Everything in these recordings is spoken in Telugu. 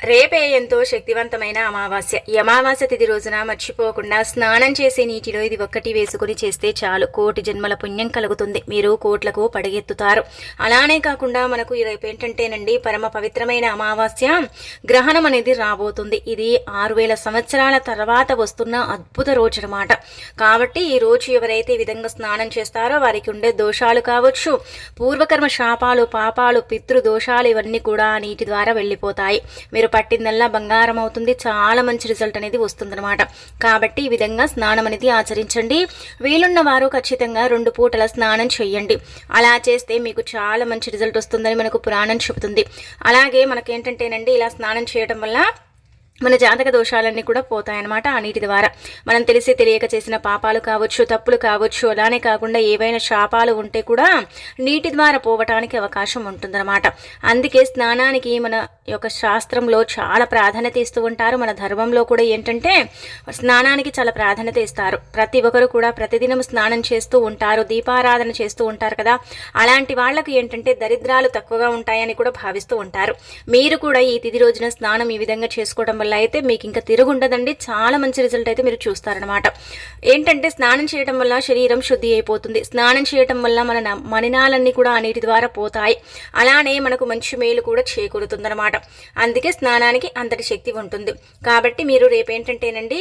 రేపే ఎంతో శక్తివంతమైన అమావాస్య. ఈ అమావాస్య తిథి రోజున మర్చిపోకుండా స్నానం చేసే నీటిలో ఇది ఒక్కటి వేసుకుని చేస్తే చాలు. కోటి జన్మల పుణ్యం కలుగుతుంది. మీరు కోట్లకు పడగెత్తుతారు. అలానే కాకుండా మనకు ఈ రేపు ఏంటంటేనండి పరమ పవిత్రమైన అమావాస్య గ్రహణం అనేది రాబోతుంది. ఇది ఆరు వేల సంవత్సరాల తర్వాత వస్తున్న అద్భుత రోజు అనమాట కాబట్టి ఈ రోజు ఎవరైతే ఈ విధంగా స్నానం చేస్తారో వారికి ఉండే దోషాలు కావచ్చు పూర్వకర్మ శాపాలు పాపాలు పితృ దోషాలు ఇవన్నీ కూడా నీటి ద్వారా వెళ్ళిపోతాయి. మీరు పట్టిందల్లా బంగారం అవుతుంది చాలా మంచి రిజల్ట్ అనేది వస్తుందన్నమాట. కాబట్టి ఈ విధంగా స్నానం అనేది ఆచరించండి. వీలున్న వారు ఖచ్చితంగా రెండు పూటల స్నానం చేయండి. అలా చేస్తే మీకు చాలా మంచి రిజల్ట్ వస్తుందని మనకు పురాణం చెబుతుంది. అలాగే మనకేంటంటేనండి ఇలా స్నానం చేయడం వల్ల మన జాతక దోషాలన్నీ కూడా పోతాయన్నమాట ఆ నీటి ద్వారా. మనం తెలిసి తెలియక చేసిన పాపాలు కావచ్చు తప్పులు కావచ్చు అలానే కాకుండా ఏవైనా శాపాలు ఉంటే కూడా నీటి ద్వారా పోవటానికి అవకాశం ఉంటుందన్నమాట. అందుకే స్నానానికి మన యొక్క శాస్త్రంలో చాలా ప్రాధాన్యత ఇస్తూ ఉంటారు. మన ధర్మంలో కూడా ఏంటంటే స్నానానికి చాలా ప్రాధాన్యత ఇస్తారు. ప్రతి ఒక్కరు కూడా ప్రతిదినం స్నానం చేస్తూ ఉంటారు దీపారాధన చేస్తూ ఉంటారు కదా. అలాంటి వాళ్ళకు ఏంటంటే దరిద్రాలు తక్కువగా ఉంటాయని కూడా భావిస్తూ ఉంటారు. మీరు కూడా ఈ తిది రోజున స్నానం ఈ విధంగా చేసుకోవడం వల్ల అయితే మీకు ఇంకా తిరుగుండదండి. చాలా మంచి రిజల్ట్ అయితే మీరు చూస్తారనమాట ఏంటంటే స్నానం చేయడం వల్ల శరీరం శుద్ధి అయిపోతుంది. స్నానం చేయడం వల్ల మన మణినాలన్నీ మలినాలన్నీ కూడా ఆ నీటి ద్వారా పోతాయి. అలానే మనకు మంచి మేలు కూడా చేకూరుతుందనమాట అందుకే స్నానానికి అంతటి శక్తి ఉంటుంది. కాబట్టి మీరు రేపేంటంటేనండి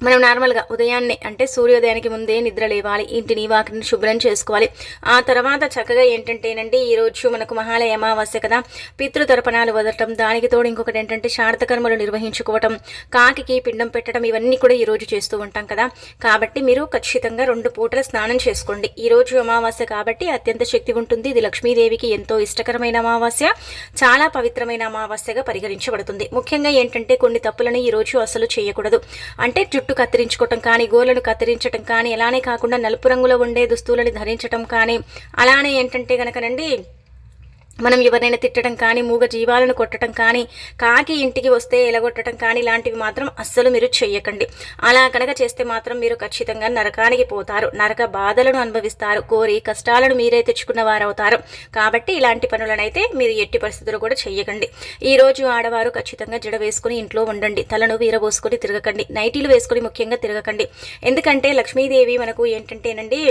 మనం నార్మల్గా ఉదయాన్నే అంటే సూర్యోదయానికి ముందే నిద్ర లేవాలి ఇంటిని వాకిని శుభ్రం చేసుకోవాలి. ఆ తర్వాత చక్కగా ఏంటంటేనండి ఏనండి ఈరోజు మనకు మహాలయ అమావాస్య కదా. పితృతర్పణాలు వదలటం దానికి తోడు ఇంకొకటి ఏంటంటే శారదకర్మలు నిర్వహించుకోవటం కాకి పిండం పెట్టడం ఇవన్నీ కూడా ఈరోజు చేస్తూ ఉంటాం కదా. కాబట్టి మీరు ఖచ్చితంగా రెండు పూటల స్నానం చేసుకోండి. ఈరోజు అమావాస్య కాబట్టి అత్యంత శక్తి ఉంటుంది. ఇది లక్ష్మీదేవికి ఎంతో ఇష్టకరమైన అమావాస్య. చాలా పవిత్రమైన అమావాస్యగా పరిగణించబడుతుంది. ముఖ్యంగా ఏంటంటే కొన్ని తప్పులను ఈ రోజు అసలు చేయకూడదు. అంటే జుట్టు కత్తిరించుకోవటం కానీ గోర్లను కత్తిరించటం కానీ అలానే కాకుండా నలుపు రంగులో ఉండే దుస్తులను ధరించటం కానీ అలానే ఏంటంటే గనకనండి మనం ఎవరినైనా తిట్టడం కానీ మూగ జీవాలను కొట్టడం కానీ కాకి ఇంటికి వస్తే ఎలగొట్టడం కానీ ఇలాంటివి మాత్రం అస్సలు మీరు చెయ్యకండి. అలా కనుక చేస్తే మాత్రం మీరు ఖచ్చితంగా నరకానికి పోతారు. నరక బాధలను అనుభవిస్తారు. కోరి కష్టాలను మీరే తెచ్చుకున్న వారవుతారు. కాబట్టి ఇలాంటి పనులనైతే మీరు ఎట్టి పరిస్థితులు కూడా చెయ్యకండి. ఈ రోజు ఆడవారు ఖచ్చితంగా జడ వేసుకుని ఇంట్లో ఉండండి. తలను వీరబోసుకొని తిరగకండి. నైటీలు వేసుకుని ముఖ్యంగా తిరగకండి. ఎందుకంటే లక్ష్మీదేవి మనకు ఏంటంటేనండి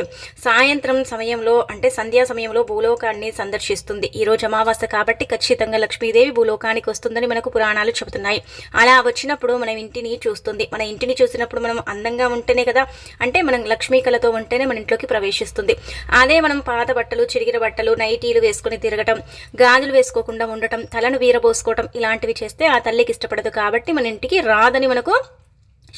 సాయంత్రం సమయంలో అంటే సంధ్యా సమయంలో భూలోకాన్ని సందర్శిస్తుంది. ఈ ఈరోజు అమావాస్య కాబట్టి ఖచ్చితంగా లక్ష్మీదేవి భూలోకానికి వస్తుందని మనకు పురాణాలు చెబుతున్నాయి. అలా వచ్చినప్పుడు మన ఇంటిని చూస్తుంది. మన ఇంటిని చూసినప్పుడు మనం అందంగా ఉంటేనే కదా అంటే మనం లక్ష్మీ కళతో ఉంటేనే మన ఇంట్లోకి ప్రవేశిస్తుంది. అదే మనం పాత బట్టలు చిరిగిన బట్టలు నైటీలు వేసుకుని తిరగటం గాజులు వేసుకోకుండా ఉండటం తలను వీరబోసుకోవటం ఇలాంటివి చేస్తే ఆ తల్లికి ఇష్టపడదు కాబట్టి మన ఇంటికి రాదని మనకు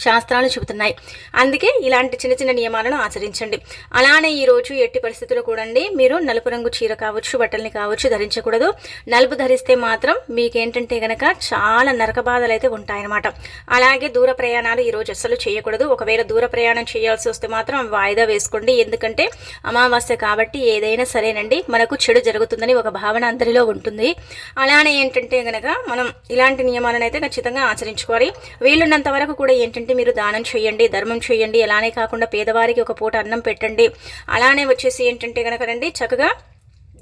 శాస్త్రాలు చెబుతున్నాయి. అందుకే ఇలాంటి చిన్న చిన్న నియమాలను ఆచరించండి. అలానే ఈ రోజు ఎట్టి పరిస్థితుల్లో కూడండి మీరు నలుపు రంగు చీర కావచ్చు బట్టల్ని కావచ్చు ధరించకూడదు. నలుపు ధరిస్తే మాత్రం మీకేంటంటే గనక చాలా నరక బాధలు అయితే ఉంటాయన్నమాట. అలాగే దూర ప్రయాణాలు ఈరోజు అస్సలు చేయకూడదు. ఒకవేళ దూర ప్రయాణం చేయాల్సి వస్తే మాత్రం వాయిదా వేసుకోండి. ఎందుకంటే అమావాస్య కాబట్టి ఏదైనా సరేనండి. మనకు చెడు జరుగుతుందని ఒక భావన అందరిలో ఉంటుంది. అలానే ఏంటంటే గనక మనం ఇలాంటి నియమాలను అయితే ఖచ్చితంగా ఆచరించుకోవాలి. వీలున్నంత వరకు కూడా ఏంటంటే మీరు దానం చేయండి ధర్మం చేయండి. అలానే కాకుండా పేదవారికి ఒక పూట అన్నం పెట్టండి. అలానే వచ్చేసి ఏంటంటే కనుక రండి చక్కగా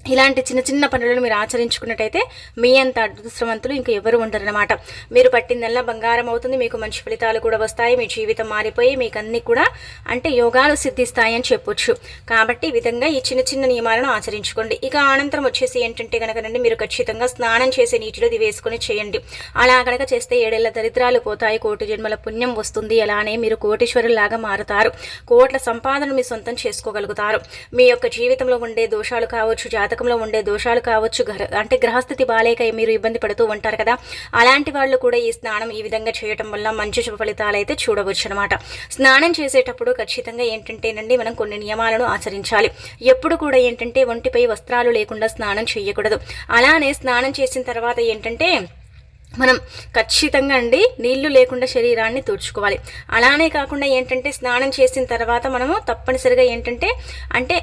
ఇలాంటి చిన్న చిన్న పనులను మీరు ఆచరించుకున్నట్టయితే మీ అంత అదృష్టవంతులు ఇంకా ఎవరు ఉండరనమాట మీరు పట్టిందల్లా బంగారం అవుతుంది మీకు మంచి ఫలితాలు కూడా వస్తాయి మీ జీవితం మారిపోయి మీకు అన్ని కూడా అంటే యోగాలు సిద్ధిస్తాయి అని చెప్పొచ్చు. కాబట్టి ఈ విధంగా ఈ చిన్న చిన్న నియమాలను ఆచరించుకోండి. ఇక అనంతరం వచ్చేసి ఏంటంటే కనుకనండి మీరు ఖచ్చితంగా స్నానం చేసే నీటిలో ఇది వేసుకొని చేయండి. అలా కనుక చేస్తే ఏడేళ్ళ దరిద్రాలు పోతాయి కోటి జన్మల పుణ్యం వస్తుంది అలానే మీరు కోటీశ్వరులాగా మారుతారు. కోట్ల సంపాదన మీ సొంతం చేసుకోగలుగుతారు. మీ యొక్క జీవితంలో ఉండే దోషాలు కావచ్చు జాతి జాతకంలో ఉండే దోషాలు కావచ్చు గ్రహ అంటే గ్రహస్థితి బాలేక మీరు ఇబ్బంది పడుతూ ఉంటారు కదా అలాంటి వాళ్ళు కూడా ఈ స్నానం ఈ విధంగా చేయటం వల్ల మంచి శుభ ఫలితాలు అయితే చూడవచ్చు అనమాట స్నానం చేసేటప్పుడు ఖచ్చితంగా ఏంటంటేనండి మనం కొన్ని నియమాలను ఆచరించాలి. ఎప్పుడు కూడా ఏంటంటే ఒంటిపై వస్త్రాలు లేకుండా స్నానం చేయకూడదు. అలానే స్నానం చేసిన తర్వాత ఏంటంటే మనం ఖచ్చితంగా అండి నీళ్ళు లేకుండా శరీరాన్ని తుడుచుకోవాలి. అలానే కాకుండా ఏంటంటే స్నానం చేసిన తర్వాత మనము తప్పనిసరిగా ఏంటంటే అంటే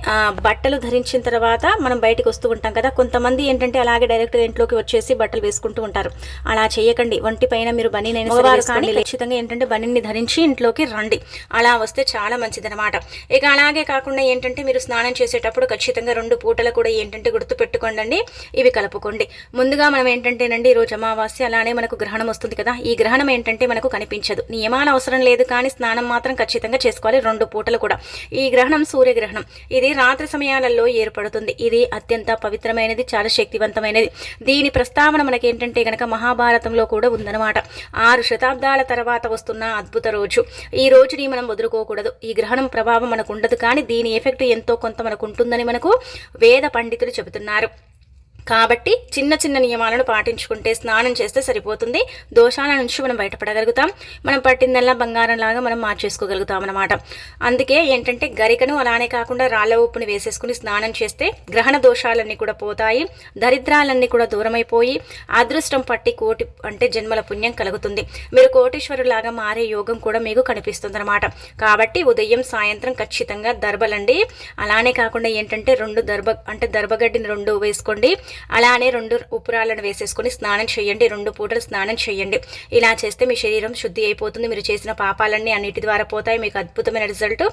బట్టలు ధరించిన తర్వాత మనం బయటికి వస్తూ ఉంటాం కదా కొంతమంది ఏంటంటే అలాగే డైరెక్ట్గా ఇంట్లోకి వచ్చేసి బట్టలు వేసుకుంటూ ఉంటారు. అలా చేయకండి. ఒంటి పైన మీరు బనీనైనా సరే వేసుకోండి. ఖచ్చితంగా ఏంటంటే బనీని ధరించి ఇంట్లోకి రండి. అలా వస్తే చాలా మంచిదన్నమాట. ఇక అలాగే కాకుండా ఏంటంటే మీరు స్నానం చేసేటప్పుడు ఖచ్చితంగా రెండు పూటలు కూడా ఏంటంటే గుర్తు పెట్టుకోండి ఇవి కలుపుకోండి. ముందుగా మనం ఏంటంటేనండి ఈరోజు అమావాస్య అలానే మనకు గ్రహణం వస్తుంది కదా. ఈ గ్రహణం ఏంటంటే మనకు కనిపించదు. నియమాలు అవసరం లేదు కానీ స్నానం మాత్రం ఖచ్చితంగా చేసుకోవాలి. రెండు పూటలు కూడా. ఈ గ్రహణం సూర్యగ్రహణం. ఇది రాత్రి సమయాలలో ఏర్పడుతుంది. ఇది అత్యంత పవిత్రమైనది చాలా శక్తివంతమైనది. దీని ప్రస్తావన మనకి ఏంటంటే గనక మహాభారతంలో కూడా ఉందన్నమాట. ఆరు శతాబ్దాల తర్వాత వస్తున్న అద్భుత రోజు. ఈ రోజుని మనం వదులుకోకూడదు. ఈ గ్రహణం ప్రభావం మనకు ఉండదు కానీ దీని ఎఫెక్ట్ ఎంతో కొంత మనకు ఉంటుందని మనకు వేద పండితులు చెబుతున్నారు. కాబట్టి చిన్న చిన్న నియమాలను పాటించుకుంటే స్నానం చేస్తే సరిపోతుంది. దోషాల నుంచి మనం బయటపడగలుగుతాం. మనం పట్టిందల్లా బంగారం లాగా మనం మార్చేసుకోగలుగుతాం అనమాట అందుకే ఏంటంటే గరికను అలానే కాకుండా రాళ్ళ ఉప్పుని వేసేసుకుని స్నానం చేస్తే గ్రహణ దోషాలన్నీ కూడా పోతాయి. దరిద్రాలన్నీ కూడా దూరమైపోయి అదృష్టం పట్టి కోటి అంటే జన్మల పుణ్యం కలుగుతుంది. మీరు కోటీశ్వరులాగా మారే యోగం కూడా మీకు కనిపిస్తుంది అనమాట కాబట్టి ఉదయం సాయంత్రం ఖచ్చితంగా దర్బలండి. అలానే కాకుండా ఏంటంటే రెండు దర్భ అంటే దర్భగడ్డిని రెండు వేసుకోండి. అలానే రెండు ఉప్పురాలను వేసేసుకొని స్నానం చేయండి రెండు పూటలు స్నానం చేయండి. ఇలా చేస్తే మీ శరీరం శుద్ధి అయిపోతుంది. మీరు చేసిన పాపాలన్నీ అన్నిటి ద్వారా పోతాయి. మీకు అద్భుతమైన రిజల్ట్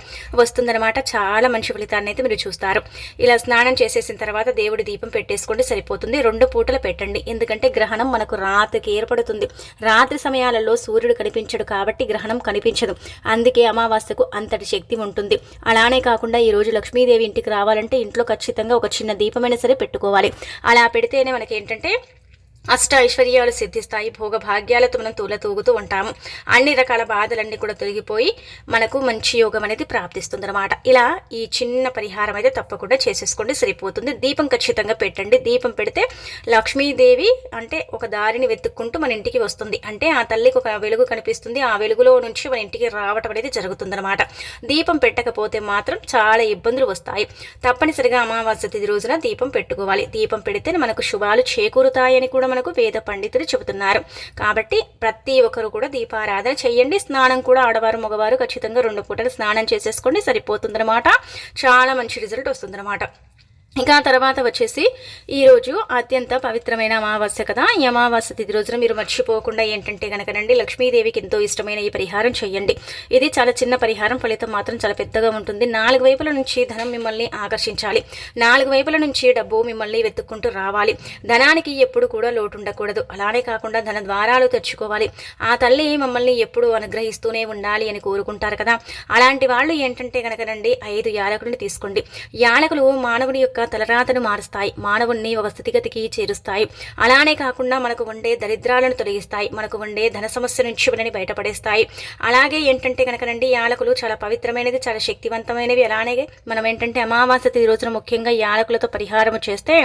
వస్తుందన్నమాట. చాలా మంచి ఫలితాన్ని అయితే మీరు చూస్తారు. ఇలా స్నానం చేసేసిన తర్వాత దేవుడి దీపం పెట్టేసుకోండి సరిపోతుంది. రెండు పూటలు పెట్టండి. ఎందుకంటే గ్రహణం మనకు రాత్రికి ఏర్పడుతుంది. రాత్రి సమయాలలో సూర్యుడు కనిపించడు కాబట్టి గ్రహణం కనిపించదు. అందుకే అమావాస్యకు అంతటి శక్తి ఉంటుంది. అలానే కాకుండా ఈ రోజు లక్ష్మీదేవి ఇంటికి రావాలంటే ఇంట్లో ఖచ్చితంగా ఒక చిన్న దీపమైనా సరే పెట్టుకోవాలి. అలా పెడితేనే మనకి ఏంటంటే అష్ట ఐశ్వర్యాలు సిద్ధిస్తాయి. భోగ భాగ్యాలతో మనం తూలతూగుతూ ఉంటాము. అన్ని రకాల బాధలన్నీ కూడా తొలగిపోయి మనకు మంచి యోగం అనేది ప్రాప్తిస్తుంది అనమాట ఇలా ఈ చిన్న పరిహారం అయితే తప్పకుండా చేసేసుకోండి. సరిపోతుంది. దీపం ఖచ్చితంగా పెట్టండి. దీపం పెడితే లక్ష్మీదేవి అంటే ఒక దారిని వెతుక్కుంటూ మన ఇంటికి వస్తుంది. అంటే ఆ తల్లికి ఒక వెలుగు కనిపిస్తుంది. ఆ వెలుగులో నుంచి మన ఇంటికి రావటం అనేది జరుగుతుందనమాట దీపం పెట్టకపోతే మాత్రం చాలా ఇబ్బందులు వస్తాయి. తప్పనిసరిగా అమావాస్య తిది రోజున దీపం పెట్టుకోవాలి. దీపం పెడితే మనకు శుభాలు చేకూరుతాయని కూడా మనకు వేద పండితులు చెబుతున్నారు. కాబట్టి ప్రతి ఒక్కరు కూడా దీపారాధన చేయండి. స్నానం కూడా ఆడవారు మగవారు ఖచ్చితంగా రెండు పూటలు స్నానం చేసేసుకోండి. సరిపోతుందన్నమాట. చాలా మంచి రిజల్ట్ వస్తుందన్నమాట. ఇక తర్వాత వచ్చేసి ఈరోజు అత్యంత పవిత్రమైన అమావాస్య కదా. ఈ అమావాస్య తిథి రోజున మీరు మర్చిపోకుండా ఏంటంటే కనుకనండి లక్ష్మీదేవికి ఎంతో ఇష్టమైన ఈ పరిహారం చేయండి. ఇది చాలా చిన్న పరిహారం. ఫలితం మాత్రం చాలా పెద్దగా ఉంటుంది. నాలుగు వైపుల నుంచి ధనం మిమ్మల్ని ఆకర్షించాలి. నాలుగు వైపుల నుంచి డబ్బు మిమ్మల్ని వెతుక్కుంటూ రావాలి. ధనానికి ఎప్పుడు కూడా లోటు ఉండకూడదు. అలానే కాకుండా ధన ద్వారాలు తెచ్చుకోవాలి. ఆ తల్లి మమ్మల్ని ఎప్పుడు అనుగ్రహిస్తూనే ఉండాలి అని కోరుకుంటారు కదా. అలాంటి వాళ్ళు ఏంటంటే కనుకనండి ఐదు యాలకులను తీసుకోండి. యాలకులు మానవుడి యొక్క తలరాతను మారుస్తాయి. మానవుణ్ణి ఒక స్థితిగతికి చేరుస్తాయి. అలానే కాకుండా మనకు ఉండే దరిద్రాలను తొలగిస్తాయి. మనకు ఉండే ధన సమస్య నుంచి మనని బయటపడేస్తాయి. అలాగే ఏంటంటే కనుకనండి యాలకులు చాలా పవిత్రమైనది చాలా శక్తివంతమైనవి. అలానే మనం ఏంటంటే అమావాస్య తిథి రోజున ముఖ్యంగా యాలకులతో పరిహారం చేస్తే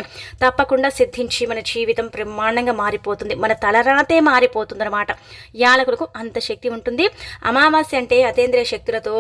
తప్పకుండా సిద్ధించి మన జీవితం బ్రహ్మాండంగా మారిపోతుంది. మన తలరాతే మారిపోతుంది అనమాట యాలకులకు అంత శక్తి ఉంటుంది. అమావాస్య అంటే అతేంద్రియ శక్తులతో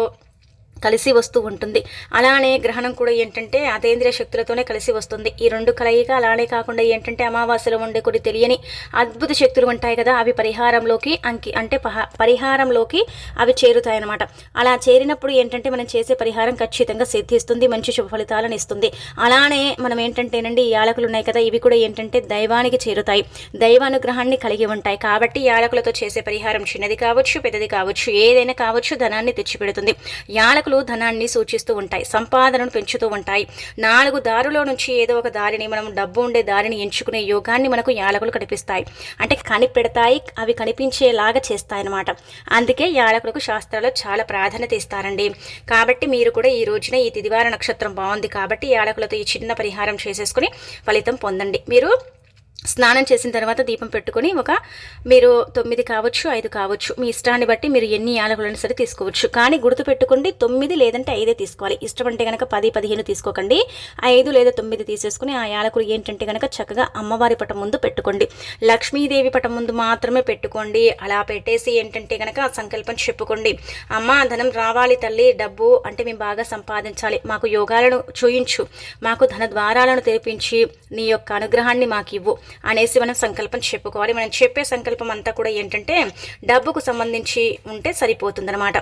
కలిసి వస్తూ ఉంటుంది. అలానే గ్రహణం కూడా ఏంటంటే అతేంద్రియ శక్తులతోనే కలిసి వస్తుంది. ఈ రెండు కలయిక అలానే కాకుండా ఏంటంటే అమావాస్యలో ఉండే కొన్ని తెలియని అద్భుత శక్తులు ఉంటాయి కదా అవి పరిహారంలోకి అంకి అంటే పరిహారంలోకి అవి చేరుతాయన్నమాట. అలా చేరినప్పుడు ఏంటంటే మనం చేసే పరిహారం ఖచ్చితంగా సిద్ధిస్తుంది మంచి శుభ ఫలితాలను ఇస్తుంది. అలానే మనం ఏంటంటేనండి ఈ యాలకులు ఉన్నాయి కదా ఇవి కూడా ఏంటంటే దైవానికి చేరుతాయి. దైవానుగ్రహాన్ని కలిగి ఉంటాయి. కాబట్టి యాలకులతో చేసే పరిహారం చిన్నది కావచ్చు పెద్దది కావచ్చు ఏదైనా కావచ్చు ధనాన్ని తెచ్చిపెడుతుంది. యాలకులు యాలకులు ధనాన్ని సూచిస్తూ ఉంటాయి సంపాదనను పెంచుతూ ఉంటాయి. నాలుగు దారులో నుంచి ఏదో ఒక దారిని మనం డబ్బు ఉండే దారిని ఎంచుకునే యోగాన్ని మనకు యాలకులు కనిపిస్తాయి. అంటే కనిపెడతాయి అవి కనిపించేలాగా చేస్తాయి అన్నమాట అందుకే యాలకులకు శాస్త్రాల్లో చాలా ప్రాధాన్యత ఇస్తారండి. కాబట్టి మీరు కూడా ఈ రోజున ఈ తిదివార నక్షత్రం బాగుంది కాబట్టి యాలకులతో ఈ చిన్న పరిహారం చేసేసుకుని ఫలితం పొందండి. మీరు స్నానం చేసిన తర్వాత దీపం పెట్టుకొని ఒక మీరు తొమ్మిది కావచ్చు ఐదు కావచ్చు మీ ఇష్టాన్ని బట్టి మీరు ఎన్ని యాలకులను సరే తీసుకోవచ్చు. కానీ గుర్తు పెట్టుకోండి తొమ్మిది లేదంటే ఐదే తీసుకోవాలి. ఇష్టం అంటే కనుక పది పదిహేను తీసుకోకండి. ఐదు లేదా తొమ్మిది తీసేసుకుని ఆ యాలకులు ఏంటంటే కనుక చక్కగా అమ్మవారి పటం ముందు పెట్టుకోండి. లక్ష్మీదేవి పటం ముందు మాత్రమే పెట్టుకోండి. అలా పెట్టేసి ఏంటంటే కనుక ఆ సంకల్పం చెప్పుకోండి. అమ్మ ధనం రావాలి తల్లి డబ్బు అంటే మేము బాగా సంపాదించాలి. మాకు యోగాలను చూయించు. మాకు ధన ద్వారాలను తెరిపించి నీ యొక్క అనుగ్రహాన్ని మాకు ఇవ్వు అనేసి మనం సంకల్పం చెప్పుకోవాలి. మనం చెప్పే సంకల్పం అంతా కూడా ఏంటంటే డబ్బుకు సంబంధించి ఉంటే సరిపోతుందన్నమాట.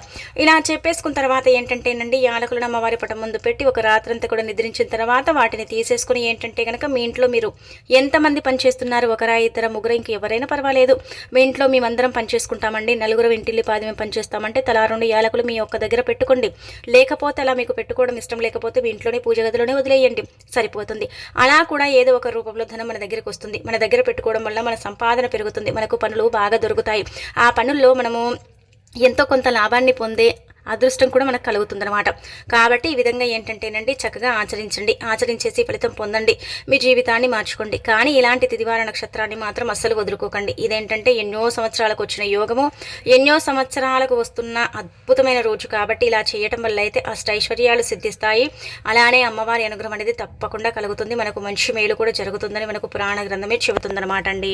ఇలా చెప్పేసుకున్న తర్వాత ఏంటంటే నండి యాలకులను అమ్మవారి పటం ముందు పెట్టి ఒక రాత్రంతా కూడా నిద్రించిన తర్వాత వాటిని తీసేసుకుని ఏంటంటే కనుక మీ ఇంట్లో మీరు ఎంతమంది పనిచేస్తున్నారు? ఒకరా ఇతర ముగ్గురు ఇంక ఎవరైనా పర్వాలేదు. మీ ఇంట్లో మేమందరం పనిచేసుకుంటామండి. నలుగురు ఇంటిల్లి పాది మేము పనిచేస్తామంటే తలా రెండు యాలకులు మీ ఒక్క దగ్గర పెట్టుకోండి. లేకపోతే అలా మీకు పెట్టుకోవడం ఇష్టం లేకపోతే మీ ఇంట్లోనే పూజ గదిలోనే వదిలేయండి. సరిపోతుంది. అలా కూడా ఏదో ఒక రూపంలో ధనం మన దగ్గరికి వస్తుంది. పెరుగుతుంది. మన దగ్గర పెట్టుకోవడం వల్ల మన సంపాదన పెరుగుతుంది. మనకు పనులు బాగా దొరుకుతాయి. ఆ పనుల్లో మనము ఎంతో కొంత లాభాన్ని పొందే అదృష్టం కూడా మనకు కలుగుతుందనమాట కాబట్టి ఈ విధంగా ఏంటంటేనండి చక్కగా ఆచరించండి. ఆచరించేసి ఫలితం పొందండి. మీ జీవితాన్ని మార్చుకోండి. కానీ ఇలాంటి తిదివార నక్షత్రాన్ని మాత్రం అస్సలు వదులుకోకండి. ఇదేంటంటే ఎన్నో సంవత్సరాలకు వచ్చిన యోగము. ఎన్నో సంవత్సరాలకు వస్తున్న అద్భుతమైన రోజు కాబట్టి ఇలా చేయటం వల్ల అయితే అష్టైశ్వర్యాలు సిద్ధిస్తాయి. అలానే అమ్మవారి అనుగ్రహం అనేది తప్పకుండా కలుగుతుంది. మనకు మంచి మేలు కూడా జరుగుతుందని మనకు పురాణ గ్రంథమే చెబుతుందన్నమాట అండి.